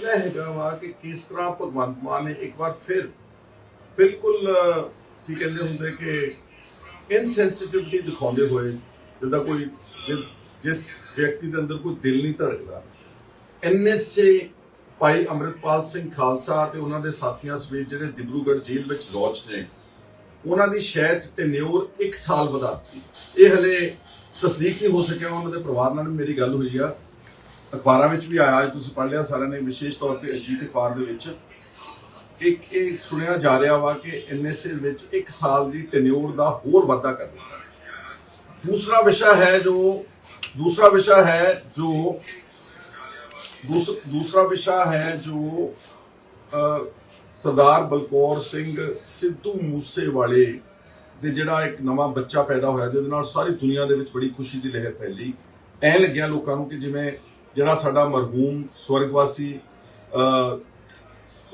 ਪਹਿਲਾ ਹੈਗਾ ਵਾ ਕਿ ਕਿਸ ਤਰ੍ਹਾਂ ਭਗਵੰਤ ਮਾਨ ਨੇ ਇੱਕ ਵਾਰ ਫਿਰ ਬਿਲਕੁਲ ਕੀ ਕਹਿੰਦੇ ਹੁੰਦੇ ਕਿ ਇਨਸੈਂਸਿਟਿਵਿਟੀ ਦਿਖਾਉਂਦੇ ਹੋਏ ਜਿੱਦਾਂ ਕੋਈ ਜਿ- ਜਿਸ ਵਿਅਕਤੀ ਦੇ ਅੰਦਰ ਕੋਈ ਦਿਲ ਨਹੀਂ ਧੜਕਦਾ। ਐਨਐਸਏ ਭਾਈ ਅੰਮ੍ਰਿਤਪਾਲ ਸਿੰਘ ਖਾਲਸਾ ਤੇ ਉਹਨਾਂ ਦੇ ਸਾਥੀਆਂ ਸਮੇਤ ਜਿਹੜੇ ਦਿਬਰੂਗੜ੍ਹ ਜੇਲ੍ਹ ਵਿੱਚ ਲੌਜ ਨੇ, ਉਹਨਾਂ ਦੀ ਸ਼ਾਇਦ ਟੈਨਿਓਰ 1 ਸਾਲ ਵਧਾ ਦਿੱਤੀ ਇਹ ਹਲੇ ਤਸਦੀਕ ਨਹੀਂ ਹੋ ਸਕਿਆ, ਉਹਨਾਂ ਦੇ ਪਰਿਵਾਰ ਨਾਲ ਮੇਰੀ ਗੱਲ ਹੋਈ ਆ। ਅਖਬਾਰਾਂ ਵਿੱਚ ਵੀ ਆਇਆ, ਅੱਜ ਤੁਸੀਂ ਪੜ੍ਹ ਲਿਆ, ਸਾਰਿਆਂ ਨੇ ਵਿਸ਼ੇਸ਼ ਤੌਰ ਤੇ ਅਜੀਤ ਅਖਬਾਰ ਦੇ ਵਿੱਚ। ਇੱਕ ਇਹ ਸੁਣਿਆ ਜਾ ਰਿਹਾ ਵਾ ਕਿ ਐਨਐਸਏ ਵਿੱਚ 1 ਸਾਲ ਦੀ ਟੈਨਿਓਰ ਦਾ ਹੋਰ ਵਾਧਾ ਕਰ ਦਿੱਤਾ। ਦੂਸਰਾ ਵਿਸ਼ਾ ਹੈ ਜੋ, ਦੂਸਰਾ ਵਿਸ਼ਾ ਹੈ ਜੋ, ਦੂਸ- ਦੂਸਰਾ ਵਿਸ਼ਾ ਹੈ ਜੋ ਸਰਦਾਰ ਬਲਕੌਰ ਸਿੰਘ ਸਿੱਧੂ ਮੂਸੇਵਾਲੇ ਦੇ ਜਿਹੜਾ ਇੱਕ ਨਵਾਂ ਬੱਚਾ ਪੈਦਾ ਹੋਇਆ, ਜਿਹਦੇ ਨਾਲ ਸਾਰੀ ਦੁਨੀਆ ਦੇ ਵਿੱਚ ਬੜੀ ਖੁਸ਼ੀ ਦੀ ਲਹਿਰ ਫੈਲੀ। ਐ ਲੱਗਿਆ ਲੋਕਾਂ ਨੂੰ ਕਿ ਜਿਵੇਂ ਜਿਹੜਾ ਸਾਡਾ ਮਰਹੂਮ ਸਵਰਗਵਾਸੀ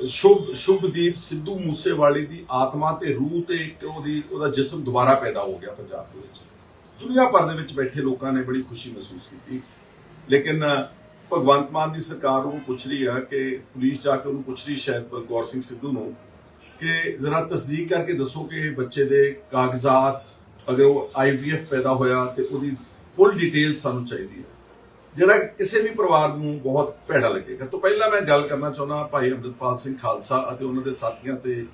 ਸ਼ੁਭ, ਸ਼ੁਭਦੀਪ ਸਿੱਧੂ ਮੂਸੇਵਾਲੇ ਦੀ ਆਤਮਾ ਤੇ ਰੂਹ ਤੇ ਇੱਕ ਉਹਦੀ, ਉਹਦਾ ਜਿਸਮ ਦੁਬਾਰਾ ਪੈਦਾ ਹੋ ਗਿਆ ਪੰਜਾਬ ਦੇ ਵਿੱਚ। ਦੁਨੀਆ ਭਰ ਦੇ ਵਿੱਚ ਬੈਠੇ ਲੋਕਾਂ ਨੇ ਬੜੀ ਖੁਸ਼ੀ ਮਹਿਸੂਸ ਕੀਤੀ। ਲੇਕਿਨ, ਭਗਵੰਤ ਮਾਨ ਦੀ ਸਰਕਾਰ ਉਹਨੂੰ ਪੁੱਛ ਰਹੀ ਆ ਕਿ ਪੁਲਿਸ ਜਾ ਕੇ ਉਹਨੂੰ ਪੁੱਛ ਰਹੀ ਸ਼ਾਇਦ ਬਲਕੌਰ ਸਿੰਘ ਸਿੱਧੂ ਨੂੰ ਕਿ ਜ਼ਰਾ ਤਸਦੀਕ ਕਰਕੇ ਦੱਸੋ ਕਿ ਇਹ ਬੱਚੇ ਦੇ ਕਾਗਜ਼ਾਤ, ਅਗਰ ਉਹ ਆਈਵੀਐਫ ਪੈਦਾ ਹੋਇਆ ਤੇ ਉਹਦੀ ਫੁੱਲ ਡਿਟੇਲ ਸਾਨੂੰ ਚਾਹੀਦੀ ਹੈ। ਜਿਹੜਾ ਕਿਸੇ ਵੀ ਪਰਿਵਾਰ ਨੂੰ ਬਹੁਤ ਭੈੜਾ ਲੱਗੇਗਾ ਤੋਂ ਪਹਿਲਾਂ ਮੈਂ ਗੱਲ ਕਰਨਾ ਚਾਹੁੰਦਾ ਭਾਈ ਅੰਮ੍ਰਿਤਪਾਲ ਸਿੰਘ ਖਾਲਸਾ ਅਤੇ ਉਹਨਾਂ ਦੇ ਸਾਥੀਆਂ ਤੇ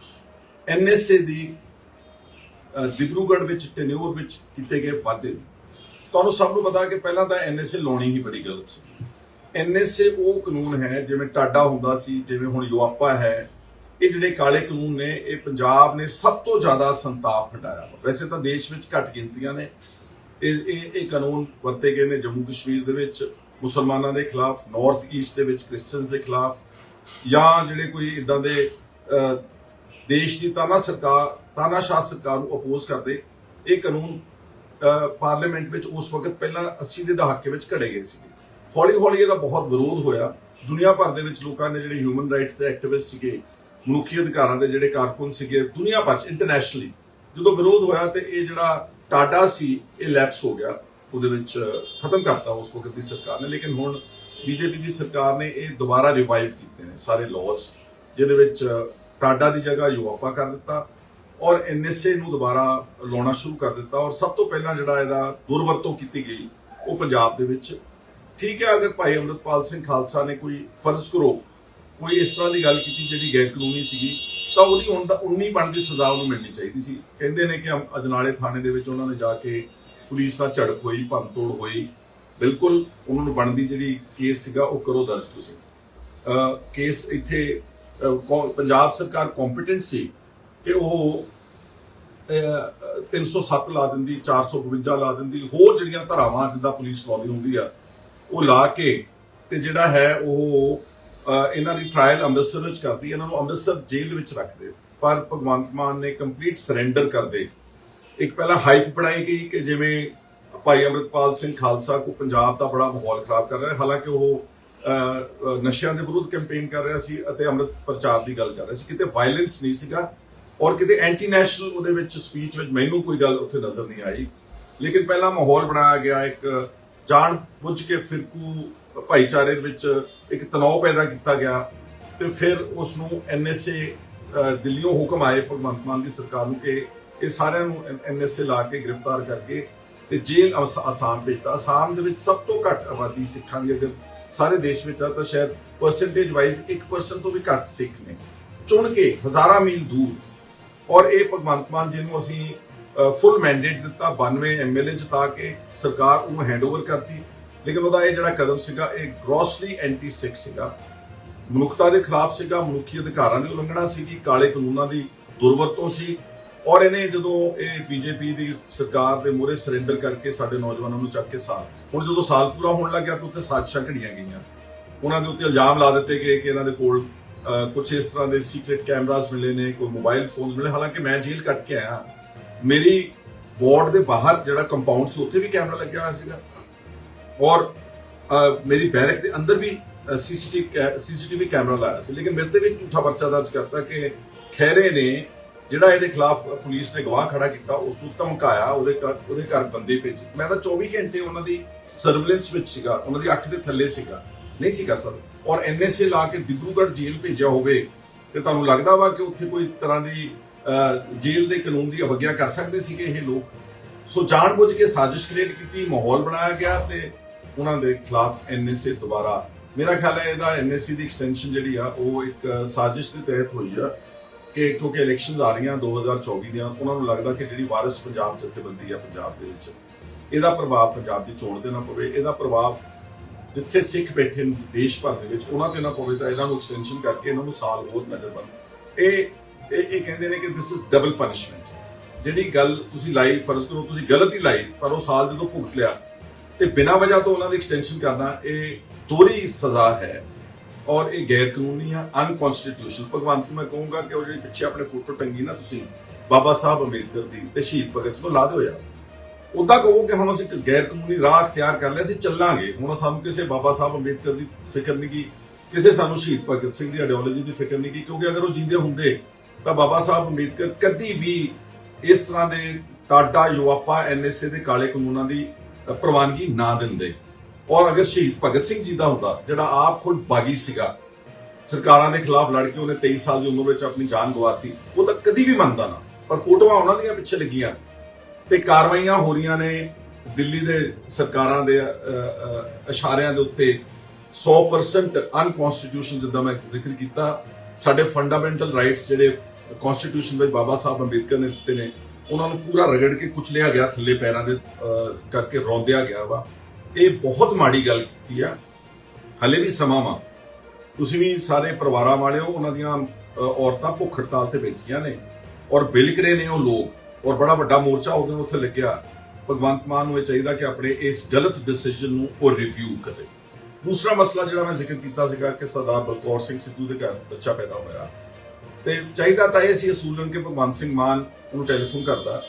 ਐਨਐਸਏ ਦੀ ਡਿਬਰੂਗੜ੍ਹ ਵਿੱਚ ਟੈਨਿਓਰ ਵਿੱਚ ਕੀਤੇ ਗਏ ਵਾਅਦੇ ਤੁਹਾਨੂੰ ਸਭ ਨੂੰ ਪਤਾ ਕਿ ਪਹਿਲਾਂ ਤਾਂ ਐਨਐਸਏ ਲਾਉਣੀ ਹੀ ਬੜੀ ਗਲਤ ਸੀ। ਐਨਐਸਏ ਉਹ ਕਾਨੂੰਨ ਹੈ, ਜਿਵੇਂ ਟਾਡਾ ਹੁੰਦਾ ਸੀ, ਜਿਵੇਂ ਹੁਣ ਯੂਆਪਾ ਹੈ, ਇਹ ਜਿਹੜੇ ਕਾਲੇ ਕਾਨੂੰਨ ਨੇ, ਇਹ ਪੰਜਾਬ ਨੇ ਸਭ ਤੋਂ ਜ਼ਿਆਦਾ ਸੰਤਾਪ ਹਟਾਇਆ ਵਾ। ਵੈਸੇ ਤਾਂ ਦੇਸ਼ ਵਿੱਚ ਘੱਟ ਗਿਣਤੀਆਂ ਨੇ ਇਹ ਇਹ ਇਹ ਕਾਨੂੰਨ ਵਰਤੇ ਗਏ ਨੇ ਜੰਮੂ ਕਸ਼ਮੀਰ ਦੇ ਵਿੱਚ, ਮੁਸਲਮਾਨਾਂ ਦੇ ਖਿਲਾਫ ਨਾਰਥ ਈਸਟ ਦੇ ਵਿੱਚ ਕ੍ਰਿਸਚੀਅਨਸ ਦੇ ਖਿਲਾਫ, ਜਾਂ ਜਿਹੜੇ ਕੋਈ ਇਦਾਂ ਦੇ ਦੇਸ਼ ਦੀ ਤਾਨਾ ਸਰਕਾਰ ਤਾਨਾਸ਼ਾਹ ਸਰਕਾਰ ਨੂੰ ਅਪੋਜ਼ ਕਰਦੇ, ਇਹ ਕਾਨੂੰਨ ਪਾਰਲੀਮੈਂਟ ਵਿੱਚ ਉਸ ਵਕਤ ਪਹਿਲਾਂ 80 ਦੇ ਦਹਾਕੇ ਵਿੱਚ ਘੜੇ ਗਏ ਸੀ ਹੌਲੀ ਹੌਲੀ ਇਹਦਾ ਬਹੁਤ ਵਿਰੋਧ ਹੋਇਆ। ਦੁਨੀਆ ਭਰ ਦੇ ਵਿੱਚ ਲੋਕਾਂ ਨੇ ਜਿਹੜੇ ਹਿਊਮਨ ਰਾਈਟਸ ਦੇ ਐਕਟਿਵਿਸਟ ਸੀਗੇ, ਮਨੁੱਖੀ ਅਧਿਕਾਰਾਂ ਦੇ ਜਿਹੜੇ ਕਾਰਕੁਨ ਸੀਗੇ, ਦੁਨੀਆ ਭਰ ਚ ਇੰਟਰਨੈਸ਼ਨਲੀ ਜਦੋਂ ਵਿਰੋਧ ਹੋਇਆ ਤੇ ਇਹ ਜਿਹੜਾ ਟਾਟਾ ਸੀ ਇਹ ਲੈਪਸ ਹੋ ਗਿਆ। ਉਹਦੇ ਵਿੱਚ ਖਤਮ ਕਰਤਾ ਉਸ ਵਕਤ ਦੀ ਸਰਕਾਰ ਨੇ। ਲੇਕਿਨ ਹੁਣ ਬੀਜੇਪੀ ਦੀ ਸਰਕਾਰ ਨੇ ਇਹ ਦੁਬਾਰਾ ਰਿਵਾਈਵ ਕੀਤੇ ਨੇ ਸਾਰੇ ਲਾਜ਼ ਜਿਹਦੇ ਵਿੱਚ ਅਹ, ਟਾਟਾ ਦੀ ਜਗ੍ਹਾ ਯੂਆਪਾ ਕਰ ਦਿੱਤਾ ਔਰ ਐਨਐਸਏ ਨੂੰ ਦੁਬਾਰਾ ਲਾਉਣਾ ਸ਼ੁਰੂ ਕਰ ਦਿੱਤਾ। ਔਰ ਸਭ ਤੋਂ ਪਹਿਲਾਂ ਜਿਹੜਾ ਇਹਦਾ ਦੁਰਵਰਤੋਂ ਕੀਤੀ ਗਈ ਉਹ ਪੰਜਾਬ ਦੇ ਵਿੱਚ। ਠੀਕ ਹੈ ਅਗਰ ਭਾਈ ਅੰਮ੍ਰਿਤਪਾਲ ਸਿੰਘ ਖਾਲਸਾ ਨੇ ਕੋਈ ਫਰਜ਼ ਕਰੋ ਕੋਈ ਇਸ ਤਰ੍ਹਾਂ ਦੀ ਗੱਲ ਕੀਤੀ ਜਿਹੜੀ ਗੈਰ ਕਾਨੂੰਨੀ ਸੀਗੀ ਤਾਂ ਉਹਦੀ ਹੁਣ 19 ਬਣਦੀ ਸਜ਼ਾ ਉਹਨੂੰ ਮਿਲਣੀ ਚਾਹੀਦੀ ਸੀ। ਕਹਿੰਦੇ ਨੇ ਕਿ ਅਜਨਾਲੇ ਥਾਣੇ ਦੇ ਵਿੱਚ ਉਹਨਾਂ ਨੇ ਜਾ ਕੇ ਪੁਲਿਸ ਦਾ ਝੜਪ ਹੋਈ ਭੰਨਤੋੜ ਹੋਈ। ਬਿਲਕੁਲ ਉਹਨਾਂ ਨੂੰ ਬਣਦੀ ਜਿਹੜੀ ਕੇਸ ਸੀਗਾ ਉਹ ਕਰੋ ਦਰਜ ਤੁਸੀਂ। ਕੇਸ ਇੱਥੇ ਪੰਜਾਬ ਸਰਕਾਰ ਕੰਪੀਟੈਂਟ ਸੀ ਕਿ ਉਹ ਅਹ, 307 ਲਾ ਦਿੰਦੀ 452 ਲਾ ਦਿੰਦੀ। ਹੋਰ ਜਿਹੜੀਆਂ ਧਾਰਾਵਾਂ ਜਿੱਦਾਂ ਪੁਲਿਸ ਲਾਉਂਦੀ ਹੁੰਦੀ ਆ ਉਹ ਲਾ ਕੇ ਤੇ ਜਿਹੜਾ ਹੈ ਉਹ ਇਹਨਾਂ ਦੀ ਟ੍ਰਾਇਲ ਅੰਮ੍ਰਿਤਸਰ ਵਿੱਚ ਕਰਦੀ ਇਹਨਾਂ ਨੂੰ ਅੰਮ੍ਰਿਤਸਰ ਜੇਲ੍ਹ ਵਿੱਚ ਰੱਖਦੇ। ਪਰ ਭਗਵੰਤ ਮਾਨ ਨੇ ਕੰਪਲੀਟ ਸਰੈਂਡਰ ਕਰਦੇ ਇੱਕ ਪਹਿਲਾਂ ਹਾਈਪ ਬਣਾਈ ਗਈ ਕਿ ਜਿਵੇਂ ਭਾਈ ਅੰਮ੍ਰਿਤਪਾਲ ਸਿੰਘ ਖਾਲਸਾ ਕੋ ਪੰਜਾਬ ਦਾ ਬੜਾ ਮਾਹੌਲ ਖਰਾਬ ਕਰ ਰਿਹਾ, ਹਾਲਾਂਕਿ ਉਹ ਨਸ਼ਿਆਂ ਦੇ ਵਿਰੁੱਧ ਕੈਂਪੇਨ ਕਰ ਰਿਹਾ ਸੀ ਅਤੇ ਅੰਮ੍ਰਿਤ ਪ੍ਰਚਾਰ ਦੀ ਗੱਲ ਕਰ ਰਿਹਾ ਸੀ। ਕਿਤੇ ਵਾਇਲੈਂਸ ਨਹੀਂ ਸੀਗਾ ਔਰ ਕਿਤੇ ਐਂਟੀ ਨੈਸ਼ਨਲ ਉਹਦੇ ਵਿੱਚ ਸਪੀਚ ਵਿੱਚ ਮੈਨੂੰ ਕੋਈ ਗੱਲ ਉੱਥੇ ਨਜ਼ਰ ਨਹੀਂ ਆਈ। ਲੇਕਿਨ ਪਹਿਲਾਂ ਮਾਹੌਲ ਬਣਾਇਆ ਗਿਆ, ਇੱਕ ਜਾਣ ਬੁੱਝ ਕੇ ਫਿਰਕੂ ਭਾਈਚਾਰੇ ਵਿੱਚ ਇੱਕ ਤਣਾਅ ਪੈਦਾ ਕੀਤਾ ਗਿਆ ਤੇ ਫਿਰ ਉਸ ਨੂੰ ਐਨਐਸਏ ਦਿੱਲੀੋਂ ਹੁਕਮ ਆਏ ਭਗਵੰਤ ਮਾਨ ਦੀ ਸਰਕਾਰ ਨੂੰ ਕਿ ਇਹ ਸਾਰਿਆਂ ਨੂੰ ਐਨਐਸਏ ਲਾ ਕੇ ਗ੍ਰਿਫਤਾਰ ਕਰਕੇ ਤੇ ਜੇਲ੍ਹ ਅਸ- ਆਸਾਮ ਭੇਜਤਾ। ਆਸਾਮ ਦੇ ਵਿੱਚ ਸਭ ਤੋਂ ਘੱਟ ਆਬਾਦੀ ਸਿੱਖਾਂ ਦੀ ਅਗਰ ਸਾਰੇ ਦੇਸ਼ ਵਿੱਚ ਆ ਤਾਂ ਸ਼ਾਇਦ ਪਰਸੈਂਟੇਜ ਵਾਈਜ਼ 1% ਤੋਂ ਵੀ ਘੱਟ ਸਿੱਖ ਨੇ। ਚੁਣ ਕੇ ਹਜ਼ਾਰਾਂ ਮੀਲ ਦੂਰ। ਔਰ ਇਹ ਭਗਵੰਤ ਮਾਨ ਜੀ ਨੂੰ ਅਸੀਂ ਫੁੱਲ ਮੈਂਡੇਟ ਦਿੱਤਾ। 92 ਐਮਐਲਏ ਜਿਤਾ ਕੇ ਸਰਕਾਰ ਉਹਨੂੰ ਹੈਂਡਓਵਰ ਕਰਤੀ। ਲੇਕਿਨ ਉਹਦਾ ਇਹ ਜਿਹੜਾ ਕਦਮ ਸੀਗਾ, ਇਹ ਗ੍ਰੋਸਲੀ ਐਂਟੀ ਸਿੱਖ ਸੀਗਾ। ਮਨੁੱਖਤਾ ਦੇ ਖਿਲਾਫ ਸੀਗਾ, ਮਨੁੱਖੀ ਅਧਿਕਾਰਾਂ ਦੀ ਉਲੰਘਣਾ ਸੀਗੀ, ਕਾਲੇ ਕਾਨੂੰਨਾਂ ਦੀ ਦੁਰਵਰਤੋਂ ਸੀ। ਔਰ ਇਹਨੇ ਜਦੋਂ ਇਹ ਬੀਜੇਪੀ ਦੀ ਸਰਕਾਰ ਦੇ ਮੂਹਰੇ ਸਰੈਂਡਰ ਕਰਕੇ ਸਾਡੇ ਨੌਜਵਾਨਾਂ ਨੂੰ ਚੱਕ ਕੇ ਸਾਲ, ਹੁਣ ਜਦੋਂ ਸਾਲ ਪੂਰਾ ਹੋਣ ਲੱਗਿਆ ਤਾਂ ਉੱਥੇ ਸਾਜ਼ਿਸ਼ਾਂ ਘੜੀਆਂ ਗਈਆਂ। ਉਹਨਾਂ ਦੇ ਉੱਤੇ ਇਲਜ਼ਾਮ ਲਾ ਦਿੱਤੇ ਗਏ ਕਿ ਇਹਨਾਂ ਦੇ ਕੋਲ ਕੁਝ ਇਸ ਤਰ੍ਹਾਂ ਦੇ ਸੀਕ੍ਰੀਟ ਕੈਮਰਾਸ ਮਿਲੇ ਨੇ, ਕੋਈ ਮੋਬਾਈਲ ਫੋਨਸ ਮਿਲੇ। ਹਾਲਾਂਕਿ ਮੈਂ ਜੇਲ੍ਹ ਕੱਟ ਕੇ ਆਇਆ। ਮੇਰੀ ਵਾਰਡ ਦੇ ਬਾਹਰ ਜਿਹੜਾ ਕੰਪਾਊਂਡ ਸੀ, ਉੱਥੇ ਵੀ ਕੈਮਰਾ ਲੱਗਿਆ ਹੋਇਆ ਸੀਗਾ। ਔਰ ਅ, ਮੇਰੀ ਬੈਰਕ ਦੇ ਅੰਦਰ ਵੀ ਸੀਸੀਟੀਵੀ ਸੀਸੀਟੀਵੀ ਕੈਮਰਾ ਲਾਇਆ ਸੀ। ਲੇਕਿਨ ਮੇਰੇ ਤੇ ਵੀ ਝੂਠਾ ਪਰਚਾ ਦਰਜ ਕਰਤਾ ਕਿ ਖੈਰੇ ਨੇ ਜਿਹੜਾ ਇਹਦੇ ਖਿਲਾਫ ਪੁਲਿਸ ਨੇ ਗਵਾਹ ਖੜਾ ਕੀਤਾ ਉਸ ਨੂੰ ਧਮਕਾਇਆ ਉਹਦੇ ਘਰ ਉਹਦੇ ਘਰ ਬੰਦੇ ਭੇਜੇ। ਮੈਂ ਤਾਂ 24 ਘੰਟੇ ਉਹਨਾਂ ਦੀ ਸਰਵੇਲੈਂਸ ਵਿੱਚ ਸੀਗਾ ਉਹਨਾਂ ਦੀ ਅੱਖ ਦੇ ਥੱਲੇ ਸੀਗਾ ਨਹੀਂ ਸੀ ਕਰ ਸਕਦੇ ਔਰ ਐਨਐਸਏ ਲਾ ਕੇ ਦਿਬਰੂਗੜ੍ਹ ਜੇਲ੍ਹ ਭੇਜਿਆ ਹੋਵੇ ਤੇ ਤੁਹਾਨੂੰ ਲੱਗਦਾ ਵਾ ਕਿ ਉੱਥੇ ਕੋਈ ਤਰ੍ਹਾਂ ਦੀ ਜੇਲ੍ਹ ਦੇ ਕਾਨੂੰਨ ਦੀ ਅਵਗਿਆ ਕਰ ਸਕਦੇ ਸੀਗੇ ਇਹ ਲੋਕ? ਸੋ ਜਾਣਬੁੱਝ ਕੇ ਸਾਜ਼ਿਸ਼ ਕ੍ਰੀਏਟ ਕੀਤੀ ਮਾਹੌਲ ਬਣਾਇਆ ਗਿਆ ਤੇ ਉਹਨਾਂ ਦੇ ਖਿਲਾਫ ਐਨਐਸਏ ਦੁਬਾਰਾ। ਮੇਰਾ ਖਿਆਲ ਹੈ ਇਹਦਾ ਐਨਐਸਏ ਦੀ ਐਕਸਟੈਂਸ਼ਨ ਜਿਹੜੀ ਆ, ਉਹ ਇੱਕ ਸਾਜ਼ਿਸ਼ ਦੇ ਤਹਿਤ ਹੋਈ ਆ ਕਿ ਕਿਉਂਕਿ ਇਲੈਕਸ਼ਨਸ ਆ ਰਹੀਆਂ 2024 ਦੀਆਂ, ਉਹਨਾਂ ਨੂੰ ਲੱਗਦਾ ਕਿ ਜਿਹੜੀ ਵਾਰਿਸ ਪੰਜਾਬ ਜਥੇਬੰਦੀ ਆ ਪੰਜਾਬ ਦੇ ਵਿੱਚ, ਇਹਦਾ ਪ੍ਰਭਾਵ ਪੰਜਾਬ ਦੀ ਚੋਣ ਤੇ ਨਾ ਪਵੇ, ਇਹਦਾ ਪ੍ਰਭਾਵ ਜਿੱਥੇ ਸਿੱਖ ਬੈਠੇ ਨੇ ਦੇਸ਼ ਭਰ ਦੇ ਵਿੱਚ, ਉਹਨਾਂ ਤੇ ਨਾ ਪਵੇ ਤਾਂ ਇਹਨਾਂ ਨੂੰ ਐਕਸਟੈਂਸ਼ਨ ਕਰਕੇ ਇਹਨਾਂ ਨੂੰ ਸਾਲ ਹੋਰ ਨਜ਼ਰਬੰਦ ਇਹ ਇਹ ਇਹ ਕਹਿੰਦੇ ਨੇ ਕਿ ਦਿਸ ਇਜ਼ ਡਬਲ ਪਨਿਸ਼ਮੈਂਟ ਜਿਹੜੀ ਗੱਲ ਤੁਸੀਂ ਲਾਈ, ਫਰਜ਼ ਕਰੋ ਤੁਸੀਂ ਗਲਤ ਹੀ ਲਾਈ, ਪਰ ਉਹ ਸਾਲ ਜਦੋਂ ਭੁਗਤ ਲਿਆ ਤੇ ਬਿਨਾਂ ਵਜ੍ਹਾ ਤੋਂ ਉਹਨਾਂ ਦੀ ਐਕਸਟੈਂਸ਼ਨ ਕਰਨਾ ਇਹ ਦੋਹਰੀ ਸਜ਼ਾ ਹੈ ਔਰ ਇਹ ਗੈਰ ਕਾਨੂੰਨੀ ਆ ਅਨਕਨਸਟੀਟਿਊਸ਼ਨਲ ਭਗਵੰਤ ਨੂੰ ਮੈਂ ਕਹੂੰਗਾ ਕਿ ਉਹ ਜਿਹੜੀ ਪਿੱਛੇ ਆਪਣੇ ਫੋਟੋ ਟੰਗੀ ਨਾ ਤੁਸੀਂ, ਬਾਬਾ ਸਾਹਿਬ ਅੰਬੇਦਕਰ ਦੀ ਤੇ ਸ਼ਹੀਦ ਭਗਤ ਸਿੰਘ ਨੂੰ ਲਾ ਦਿਓ ਯਾਰ। ਉਦਾਂ ਕਹੋ ਕਿ ਹੁਣ ਅਸੀਂ ਗੈਰ ਕਾਨੂੰਨੀ ਰਾਹ ਅਖਤਿਆਰ ਕਰ ਲਿਆ, ਅਸੀਂ ਚੱਲਾਂਗੇ। ਹੁਣ ਸਾਨੂੰ ਕਿਸੇ ਬਾਬਾ ਸਾਹਿਬ ਅੰਬੇਦਕਰ ਦੀ ਫਿਕਰ ਨਹੀਂ ਕੀ, ਕਿਸੇ ਸਾਨੂੰ ਸ਼ਹੀਦ ਭਗਤ ਸਿੰਘ ਦੀ ਆਈਡੀਓਲੋਜੀ ਦੀ ਫਿਕਰ ਨਹੀਂ ਕੀ, ਕਿਉਂਕਿ ਅਗਰ ਉਹ ਜਿੰਦੇ ਹੁੰਦੇ, ਤਾਂ ਬਾਬਾ ਸਾਹਿਬ ਅੰਬੇਦਕਰ ਕਦੀ ਵੀ ਇਸ ਤਰ੍ਹਾਂ ਦੇ ਟਾਟਾ ਯੂਆਪਾ ਐਨਐਸਏ ਦੇ ਕਾਲੇ ਕਾਨੂੰਨਾਂ ਦੀ ਪ੍ਰਵਾਨਗੀ ਨਾ ਦਿੰਦੇ। ਔਰ ਅਗਰ ਸ਼ਹੀਦ ਭਗਤ ਸਿੰਘ ਜੀ ਦਾ ਹੁੰਦਾ, ਜਿਹੜਾ ਆਪ ਖੁਦ ਬਾਗੀ ਸੀਗਾ, ਸਰਕਾਰਾਂ ਦੇ ਖਿਲਾਫ ਲੜ ਕੇ ਉਹਨੇ 23 ਸਾਲ ਦੀ ਉਮਰ ਵਿੱਚ ਆਪਣੀ ਜਾਨ ਗਵਾਤੀ ਉਹ ਤਾਂ ਕਦੀ ਵੀ ਮੰਨਦਾ ਨਾ। ਪਰ ਫੋਟੋਆਂ ਉਹਨਾਂ ਦੀਆਂ ਪਿੱਛੇ ਲੱਗੀਆਂ। ਤੇ ਕਾਰਵਾਈਆਂ ਹੋ ਰਹੀਆਂ ਨੇ ਦਿੱਲੀ ਦੇ ਸਰਕਾਰਾਂ ਦੇ ਇਸ਼ਾਰਿਆਂ ਦੇ ਉੱਤੇ। 100% ਅਨਕਨਸਟੀਟਿਊਸ਼ਨ ਜਿੱਦਾਂ ਮੈਂ ਜ਼ਿਕਰ ਕੀਤਾ, ਸਾਡੇ ਫੰਡਾਮੈਂਟਲ ਰਾਈਟਸ ਜਿਹੜੇ ਕਨਸਟੀਟਿਊਸ਼ਨ ਵਿੱਚ ਬਾਬਾ ਸਾਹਿਬ ਅੰਬੇਦਕਰ ਨੇ ਦਿੱਤੇ ਨੇ ਉਹਨਾਂ ਨੂੰ ਪੂਰਾ ਰਗੜ ਕੇ ਕੁਚਲਿਆ ਗਿਆ, ਥੱਲੇ ਪੈਰਾਂ ਦੇ ਕਰਕੇ ਰੌਂਦਿਆ ਗਿਆ ਵਾ। ਇਹ ਬਹੁਤ ਮਾੜੀ ਗੱਲ ਕੀਤੀ ਆ। ਹਲੇ ਵੀ ਸਮਾਂ ਵਾ। ਤੁਸੀਂ ਵੀ ਸਾਰੇ ਪਰਿਵਾਰਾਂ ਵਾਲਿਓ ਉਹਨਾਂ ਦੀਆਂ ਔਰਤਾਂ ਭੁੱਖ ਹੜਤਾਲ ਤੇ ਬੈਠੀਆਂ ਨੇ ਔਰ ਬਿਲਕਰੇ ਨੇ ਉਹ ਲੋਕ ਔਰ ਬੜਾ ਵੱਡਾ ਮੋਰਚਾ ਉਹਦੇ ਉੱਥੇ ਲੱਗਿਆ। ਭਗਵੰਤ ਮਾਨ ਨੂੰ ਇਹ ਚਾਹੀਦਾ ਕਿ ਆਪਣੇ ਇਸ ਗਲਤ ਡਿਸੀਜਨ ਨੂੰ ਉਹ ਰਿਵਿਊ ਕਰੇ। ਦੂਸਰਾ ਮਸਲਾ ਜਿਹੜਾ ਮੈਂ ਜ਼ਿਕਰ ਕੀਤਾ ਸੀਗਾ ਕਿ ਸਰਦਾਰ ਬਲਕੌਰ ਸਿੰਘ ਸਿੱਧੂ ਦੇ ਘਰ ਬੱਚਾ ਪੈਦਾ ਹੋਇਆ। ਤੇ ਚਾਹੀਦਾ ਤਾਂ ਇਹ ਸੀ ਅਸੂਲਨ ਕਿ ਭਗਵੰਤ ਸਿੰਘ ਮਾਨ ਉਹਨੂੰ ਟੈਲੀਫੋਨ ਕਰਦਾ,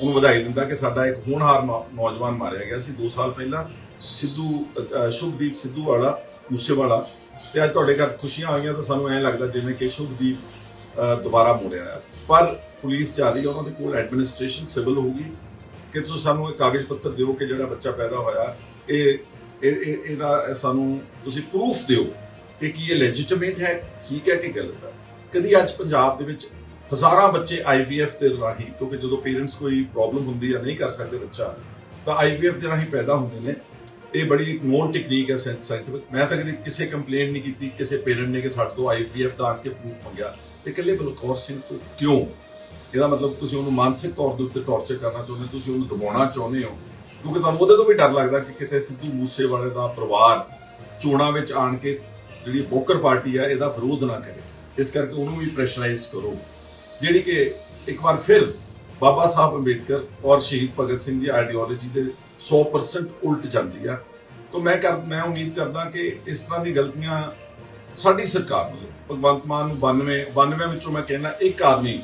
ਉਹਨੂੰ ਵਧਾਈ ਦਿੰਦਾ ਕਿ ਸਾਡਾ ਇੱਕ ਹੋਣਹਾਰ ਨੌਜਵਾਨ ਮਾਰਿਆ ਗਿਆ ਸੀ 2 ਸਾਲ ਪਹਿਲਾਂ, ਸਿੱਧੂ ਸ਼ੁਭਦੀਪ ਸਿੱਧੂ ਵਾਲਾ ਮੂਸੇਵਾਲਾ ਤੇ ਅੱਜ ਤੁਹਾਡੇ ਘਰ ਖੁਸ਼ੀਆਂ ਆਈਆਂ ਤਾਂ ਸਾਨੂੰ ਐਂ ਲੱਗਦਾ ਜਿਵੇਂ ਕਿ ਸ਼ੁਭਦੀਪ ਦੁਬਾਰਾ ਮੁੜਿਆ ਹੈ ਪਰ ਪੁਲਿਸ ਜਾ ਰਹੀ ਉਹਨਾਂ ਦੇ ਕੋਲ ਐਡਮਿਨਿਸਟ੍ਰੇਸ਼ਨ ਸਿਵਲ ਹੋਊਗੀ। ਕਿ ਤੁਸੀਂ ਸਾਨੂੰ ਇਹ ਕਾਗਜ਼ ਪੱਤਰ ਦਿਓ ਕਿ ਜਿਹੜਾ ਬੱਚਾ ਪੈਦਾ ਹੋਇਆ, ਇਹ ਇਹ ਇਹਦਾ ਸਾਨੂੰ ਤੁਸੀਂ ਪ੍ਰੂਫ ਦਿਓ ਕਿ ਕੀ ਇਹ ਲੈਜੀਟੀਮੇਟ ਹੈ, ਠੀਕ ਹੈ ਕਿ ਗਲਤ ਹੈ। ਕਦੀ ਅੱਜ ਪੰਜਾਬ ਦੇ ਵਿੱਚ ਹਜ਼ਾਰਾਂ ਬੱਚੇ ਆਈਵੀਐਫ ਦੇ ਰਾਹੀਂ ਕਿਉਂਕਿ ਜਦੋਂ ਪੇਰੈਂਟਸ ਕੋਈ ਪ੍ਰੋਬਲਮ ਹੁੰਦੀ ਹੈ ਨਹੀਂ ਕਰ ਸਕਦੇ ਬੱਚਾ ਤਾਂ ਆਈਵੀਐਫ ਦੇ ਰਾਹੀਂ ਪੈਦਾ ਹੁੰਦੇ ਨੇ। ਇਹ ਬੜੀ ਇੱਕ ਨੋਨ ਟੈਕਨੀਕ ਹੈ ਸਾਇੰਟਿਫਿਕ ਮੈਂ ਤਾਂ ਕਦੇ ਕਿਸੇ ਕੰਪਲੇਂਟ ਨਹੀਂ ਕੀਤੀ ਕਿਸੇ ਪੇਰੈਂਟ ਨੇ ਕਿ ਸਾਡੇ ਤੋਂ ਆਈਵੀਐਫ ਦਾ ਆਣ ਕੇ ਪ੍ਰੂਫ ਮੰਗਿਆ। ਤੇ ਇਕੱਲੇ ਬਲਕੌਰ ਸਿੰਘ ਤੋਂ ਕਿਉਂ? ਇਹਦਾ ਮਤਲਬ ਤੁਸੀਂ ਉਹਨੂੰ ਮਾਨਸਿਕ ਤੌਰ ਦੇ ਉੱਤੇ ਟੌਰਚਰ ਕਰਨਾ ਚਾਹੁੰਦੇ ਹੋ, ਤੁਸੀਂ ਉਹਨੂੰ ਦਬਾਉਣਾ ਚਾਹੁੰਦੇ ਹੋ। ਕਿਉਂਕਿ ਤੁਹਾਨੂੰ ਉਹਦੇ ਤੋਂ ਵੀ ਡਰ ਲੱਗਦਾ ਕਿ ਕਿਤੇ ਸਿੱਧੂ ਮੂਸੇਵਾਲੇ ਦਾ ਪਰਿਵਾਰ ਚੋਣਾਂ ਵਿੱਚ ਆਣ ਕੇ ਜਿਹੜੀ ਬੋਕਰ ਪਾਰਟੀ ਆ ਇਹਦਾ ਵਿਰੋਧ ਨਾ ਕਰੇ। ਇਸ ਕਰਕੇ ਉਹਨੂੰ ਵੀ ਪ੍ਰੈਸ਼ਰਾਈਜ਼ ਕਰੋ। ਜਿਹੜੀ ਕਿ ਇੱਕ ਵਾਰ ਫਿਰ ਬਾਬਾ ਸਾਹਿਬ ਅੰਬੇਦਕਰ ਔਰ ਸ਼ਹੀਦ ਭਗਤ ਸਿੰਘ ਦੀ ਆਈਡੀਓਲੋਜੀ ਦੇ 100% ਉਲਟ ਜਾਂਦੀ ਆ। ਤਾਂ ਮੈਂ ਕਰ ਮੈਂ ਉਮੀਦ ਕਰਦਾ ਕਿ ਇਸ ਤਰ੍ਹਾਂ ਦੀ ਗਲਤੀਆਂ ਸਾਡੀ ਸਰਕਾਰ ਨੂੰ, ਭਗਵੰਤ ਮਾਨ ਨੂੰ 92 92 ਵਿੱਚੋਂ ਮੈਂ ਕਹਿੰਦਾ ਇੱਕ ਆਦਮੀ,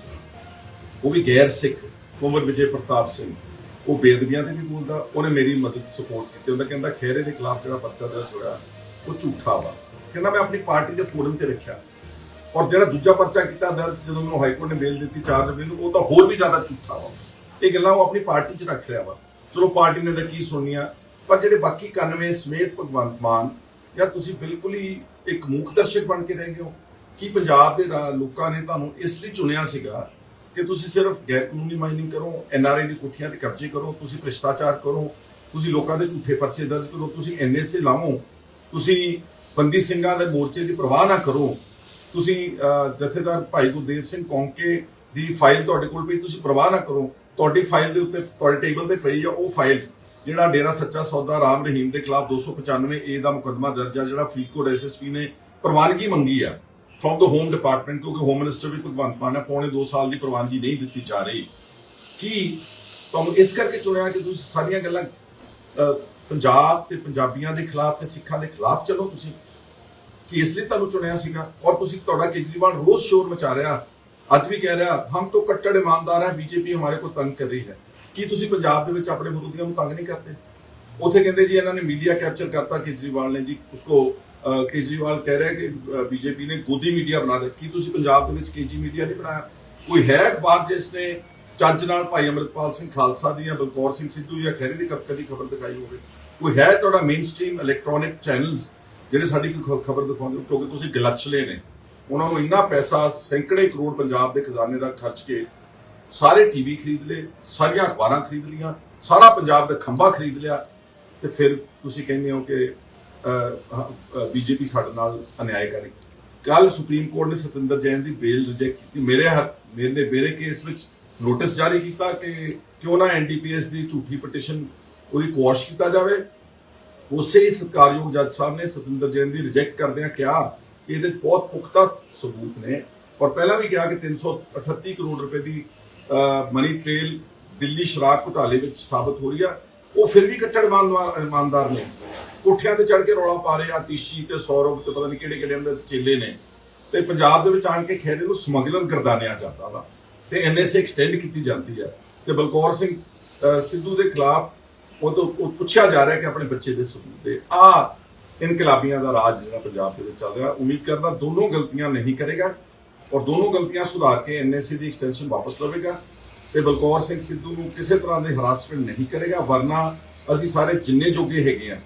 ਉਹ ਵੀ ਗੈਰ ਸਿੱਖ, ਕੁੰਵਰ ਵਿਜੇ ਪ੍ਰਤਾਪ ਸਿੰਘ, ਉਹ ਬੇਦਬੀਆਂ ਤੇ ਵੀ ਬੋਲਦਾ, ਉਹਨੇ ਮੇਰੀ ਮਦਦ ਸਪੋਰਟ ਕੀਤੀ। ਉਹਦਾ ਕਹਿੰਦਾ ਖੇਰੇ ਦੇ ਖਿਲਾਫ ਜਿਹੜਾ ਪਰਚਾ ਦਰਜ ਹੋਇਆ, ਉਹ ਝੂਠਾ ਵਾ। ਕਹਿੰਦਾ, ਮੈਂ ਆਪਣੀ ਪਾਰਟੀ ਦੇ ਫੋਰਮ ਤੇ ਰੱਖਿਆ। ਔਰ ਜਿਹੜਾ ਦੂਜਾ ਪਰਚਾ ਕੀਤਾ ਦਰਜ ਜਦੋਂ ਮੈਨੂੰ ਹਾਈ ਕੋਰਟ ਨੇ ਬੇਲ ਦਿੱਤੀ ਚਾਰਜ ਬੇਲ ਉਹ ਤਾਂ ਹੋਰ ਵੀ ਜ਼ਿਆਦਾ ਝੂਠਾ ਵਾ। ਇਹ ਗੱਲਾਂ ਉਹ ਆਪਣੀ ਪਾਰਟੀ 'ਚ ਰੱਖ ਰਿਹਾ ਵਾ। ਚਲੋ ਪਾਰਟੀ ਨੇ ਤਾਂ ਕੀ ਸੁਣਨੀਆਂ ਪਰ ਜਿਹੜੇ ਬਾਕੀ 91 ਸਮੇਤ ਭਗਵੰਤ ਮਾਨ ਯਾਰ ਤੁਸੀਂ ਬਿਲਕੁਲ ਹੀ ਇੱਕ ਮੂਕ ਦਰਸ਼ਕ ਬਣ ਕੇ ਰਹਿ ਗਏ ਹੋ, ਕੀ ਪੰਜਾਬ ਦੇ ਰਾ- ਲੋਕਾਂ ਨੇ ਤੁਹਾਨੂੰ ਇਸ ਲਈ ਚੁਣਿਆ ਸੀਗਾ ਕਿ ਤੁਸੀਂ ਸਿਰਫ ਗੈਰ ਕਾਨੂੰਨੀ ਮਾਈਨਿੰਗ ਕਰੋ ਐਨਆਰਆਈ ਦੀ ਕੋਠੀਆਂ ਤੇ ਕਬਜ਼ੇ ਕਰੋ, ਤੁਸੀਂ ਭ੍ਰਿਸ਼ਟਾਚਾਰ ਕਰੋ, ਤੁਸੀਂ ਲੋਕਾਂ ਦੇ ਝੂਠੇ ਪਰਚੇ ਦਰਜ ਕਰੋ, ਤੁਸੀਂ ਐਨਐਸਏ ਲਾਵੋ ਤੁਸੀਂ ਬੰਦੀ ਸਿੰਘਾਂ ਦੇ ਮੋਰਚੇ ਦੀ ਪਰਵਾਹ ਨਾ ਕਰੋ ਤੁਸੀਂ ਜਥੇਦਾਰ ਭਾਈ ਗੁਰਦੇਵ ਸਿੰਘ ਕੌਂਕੇ ਦੀ ਫਾਈਲ ਤੁਹਾਡੇ ਕੋਲ ਪਈ ਤੁਸੀਂ ਪ੍ਰਵਾਹ ਨਾ ਕਰੋ। ਤੁਹਾਡੀ ਫਾਈਲ ਦੇ ਉੱਤੇ ਤੁਹਾਡੇ ਟੇਬਲ ਤੇ ਪਈ ਆ ਉਹ ਫਾਈਲ, ਜਿਹੜਾ ਡੇਰਾ ਸੱਚਾ ਸੌਦਾ ਰਾਮ ਰਹੀਮ ਦੇ ਖਿਲਾਫ 295 ਏ ਦਾ ਮੁਕੱਦਮਾ ਦਰਜ ਆ, ਜਿਹੜਾ ਫਰੀਦਕੋਟ ਐਸਐਸਪੀ ਨੇ ਪ੍ਰਵਾਨਗੀ ਮੰਗੀ ਆ ਫਰੋਮ ਦ ਹੋਮ ਡਿਪਾਰਟਮੈਂਟ ਕਿਉਂਕਿ ਹੋਮ ਮਿਨਿਸਟਰ ਵੀ ਭਗਵੰਤ ਮਾਨ ਨੇ ਪੌਣੇ 2 ਸਾਲ ਦੀ ਪ੍ਰਵਾਨਗੀ ਨਹੀਂ ਦਿੱਤੀ ਜਾ ਰਹੀ। ਕੀ ਤੁਹਾਨੂੰ ਇਸ ਕਰਕੇ ਚੁਣਿਆ ਕਿ ਤੁਸੀਂ ਸਾਰੀਆਂ ਗੱਲਾਂ ਪੰਜਾਬ ਤੇ ਪੰਜਾਬੀਆਂ ਦੇ ਖਿਲਾਫ ਤੇ ਸਿੱਖਾਂ ਦੇ ਖਿਲਾਫ ਚੱਲੋ ਤੁਸੀਂ? ਕਿ ਇਸ ਲਈ ਤੁਹਾਨੂੰ ਚੁਣਿਆ ਸੀਗਾ ਔਰ ਤੁਸੀਂ ਤੁਹਾਡਾ ਕੇਜਰੀਵਾਲ ਰੋਜ਼ ਸ਼ੋਰ ਮਚਾ ਰਿਹਾ। ਅੱਜ ਵੀ ਕਹਿ ਰਿਹਾ ਹਮ ਤੋਂ ਕੱਟੜ ਇਮਾਨਦਾਰ ਹੈ ਬੀਜੇਪੀ ਹਮਾਰੇ ਕੋ ਤੰਗ ਕਰ ਰਹੀ ਹੈ। ਕੀ ਤੁਸੀਂ ਪੰਜਾਬ ਦੇ ਵਿੱਚ ਆਪਣੇ ਵਿਰੋਧੀਆਂ ਨੂੰ ਤੰਗ ਨਹੀਂ ਕਰਦੇ? ਉੱਥੇ ਕਹਿੰਦੇ ਜੀ ਇਹਨਾਂ ਨੇ ਮੀਡੀਆ ਕੈਪਚਰ ਕਰਤਾ ਕੇਜਰੀਵਾਲ ਨੇ ਜੀ। ਉਸਕੋ ਅਹ, ਕੇਜਰੀਵਾਲ ਕਹਿ ਰਿਹਾ ਕਿ ਬੀਜੇਪੀ ਨੇ ਗੋਦੀ ਮੀਡੀਆ ਬਣਾ ਦਿੱਤਾ। ਕੀ ਤੁਸੀਂ ਪੰਜਾਬ ਦੇ ਵਿੱਚ ਕੇਜੀ ਮੀਡੀਆ ਨਹੀਂ ਬਣਾਇਆ? ਕੋਈ ਹੈ ਅਖਬਾਰ ਜਿਸ ਨੇ ਚੱਜ ਨਾਲ ਭਾਈ ਅਮਰਿਤਪਾਲ ਸਿੰਘ ਖਾਲਸਾ ਦੀ ਜਾਂ ਬਲਕੌਰ ਸਿੰਘ ਸਿੱਧੂ ਜਾਂ ਖੈਰੇ ਦੀ ਕਬ ਦੀ ਖਬਰ ਦਿਖਾਈ ਹੋਵੇ? ਕੋਈ ਹੈ ਤੁਹਾਡਾ ਮੇਨ ਸਟ੍ਰੀਮ ਇਲੈਕਟ੍ਰੋਨਿਕ ਚੈਨਲਸ ਜਿਹੜੇ ਸਾਡੀ ਕੋਈ ਖਬਰ ਦਿਖਾਉਂਦੇ ਕਿਉਂਕਿ ਤੁਸੀਂ ਗਲਛਲੇ ਨੇ, ਉਹਨਾਂ ਨੂੰ ਇੰਨਾ ਪੈਸਾ ਸੈਂਕੜੇ ਕਰੋੜ ਪੰਜਾਬ ਦੇ ਖਜ਼ਾਨੇ ਦਾ ਖਰਚ ਕੇ ਸਾਰੇ ਟੀਵੀ ਖਰੀਦ ਲਏ, ਸਾਰੀਆਂ ਅਖਬਾਰਾਂ ਖਰੀਦ ਲੀਆਂ ਸਾਰਾ ਪੰਜਾਬ ਦਾ ਖੰਭਾ ਖਰੀਦ ਲਿਆ, ਤੇ ਫਿਰ ਤੁਸੀਂ ਕਹਿੰਦੇ ਹੋ ਕਿ ਬੀਜੇਪੀ ਸਾਡੇ ਨਾਲ ਅਨਿਆਏ ਕਰੀ ਕੱਲ ਸੁਪਰੀਮ ਕੋਰਟ ਨੇ ਸਤਿੰਦਰ ਜੈਨ ਦੀ ਬੇਲ ਰਿਜੈਕਟ ਕੀਤੀ। ਮੇਰੇ ਹੱਥ, ਮੇਰੇ ਮੇਰੇ ਕੇਸ ਵਿੱਚ ਨੋਟਿਸ ਜਾਰੀ ਕੀਤਾ ਕਿ ਕਿਉਂ ਨਾ ਐਨਡੀਪੀਐਸ ਦੀ ਝੂਠੀ ਪਟੀਸ਼ਨ ਉਹਦੀ ਕੁਆਸ਼ ਕੀਤਾ ਜਾਵੇ। ਉਸੇ ਹੀ ਸਤਿਕਾਰਯੋਗ ਜੱਜ ਸਾਹਿਬ ਨੇ ਸਤਿੰਦਰ ਜੈਨ ਦੀ ਰਿਜੈਕਟ ਕਰਦਿਆਂ ਕਿਹਾ ਕਿ ਇਹਦੇ ਬਹੁਤ ਪੁਖਤਾ ਸਬੂਤ ਨੇ। ਔਰ ਪਹਿਲਾਂ ਵੀ ਕਿਹਾ ਕਿ 338 ਕਰੋੜ ਰੁਪਏ ਦੀ ਮਨੀ ਟ੍ਰੇਲ ਦਿੱਲੀ ਸ਼ਰਾਬ ਘੁਟਾਲੇ ਵਿੱਚ ਸਾਬਤ ਹੋ ਰਹੀ ਆ। ਉਹ ਫਿਰ ਵੀ ਕੱਟੜ ਇਮਾਨਦਾਰ ਇਮਾਨਦਾਰ ਨੇ। ਕੋਠਿਆਂ ਤੇ ਚੜ ਕੇ ਰੌਲਾ ਪਾ ਰਹੇ ਆ ਤੀਸ਼ੀ ਤੇ ਸੌਰਵ ਤੇ ਪਤਾ ਨਹੀਂ ਕਿਹੜੇ ਕਿਹੜੇ ਅੰਦਰ ਚੇਲੇ ਨੇ। ਤੇ ਪੰਜਾਬ ਦੇ ਵਿੱਚ ਆਣ ਕੇ ਖੇੜੇ ਨੂੰ ਸਮਗਲਰ ਗਰਦਾਨਿਆ ਜਾਂਦਾ ਵਾ। ਤੇ ਐਨਐਸਏ ਐਕਸਟੈਂਡ ਕੀਤੀ ਜਾਂਦੀ ਆ। ਤੇ ਬਲਕੌਰ ਸਿੰਘ ਸਿੱਧੂ ਦੇ ਖਿਲਾਫ ਉਹ ਤੋਂ ਉਹ ਪੁੱਛਿਆ ਜਾ ਰਿਹਾ ਕਿ ਆਪਣੇ ਬੱਚੇ ਦੇ ਸਬੂਤ ਦੇ ਆ ਇਨਕਲਾਬੀਆਂ ਦਾ ਰਾਜ ਜਿਹੜਾ ਪੰਜਾਬ ਦੇ ਵਿੱਚ ਚੱਲ ਰਿਹਾ ਉਮੀਦ ਕਰਦਾ ਦੋਨੋਂ ਗਲਤੀਆਂ ਨਹੀਂ ਕਰੇਗਾ ਔਰ ਦੋਨੋਂ ਗਲਤੀਆਂ ਸੁਧਾਰ ਕੇ ਐਨਐਸਸੀ ਦੀ ਐਕਸਟੈਂਸ਼ਨ ਵਾਪਸ ਲਵੇਗਾ ਤੇ ਬਲਕੌਰ ਸਿੰਘ ਸਿੱਧੂ ਨੂੰ ਕਿਸੇ ਤਰ੍ਹਾਂ ਦੇ ਹਰਾਸਮੈਂਟ ਨਹੀਂ ਕਰੇਗਾ ਵਰਨਾ ਅਸੀਂ ਸਾਰੇ ਜਿੰਨੇ ਜੋਗੇ ਹੈਗੇ ਆ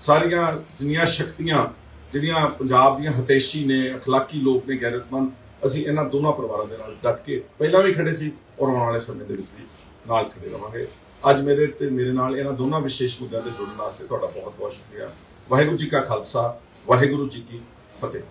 ਸਾਰੀਆਂ ਜਿੰਨੀਆਂ ਸ਼ਕਤੀਆਂ ਜਿਹੜੀਆਂ ਪੰਜਾਬ ਦੀਆਂ ਹਤੇਸ਼ੀ ਨੇ اخلاقی ਲੋਕ ਨੇ ਗੈਰਤਮੰਦ ਅਸੀਂ ਇਹਨਾਂ ਦੋਨਾਂ ਪਰਿਵਾਰਾਂ ਦੇ ਨਾਲ ਡਟ ਕੇ ਪਹਿਲਾਂ ਵੀ ਖੜੇ ਸੀ ਔਰ ਆਉਣ ਵਾਲੇ ਸਮੇਂ ਦੇ ਵਿੱਚ ਵੀ ਨਾਲ ਖੜੇ ਰਵਾਂਗੇ ਅੱਜ ਮੇਰੇ ਤੇ ਮੇਰੇ ਨਾਲ ਇਹਨਾਂ ਦੋਨਾਂ ਵਿਸ਼ੇਸ਼ ਮੁੱਦਿਆਂ ਤੇ ਜੁੜਨ ਵਾਸਤੇ ਤੁਹਾਡਾ ਬਹੁਤ ਬਹੁਤ ਸ਼ੁਕਰੀਆ। ਵਾਹਿਗੁਰੂ ਜੀ ਕਾ ਖਾਲਸਾ, ਵਾਹਿਗੁਰੂ ਜੀ ਕੀ ਫਤਿਹ।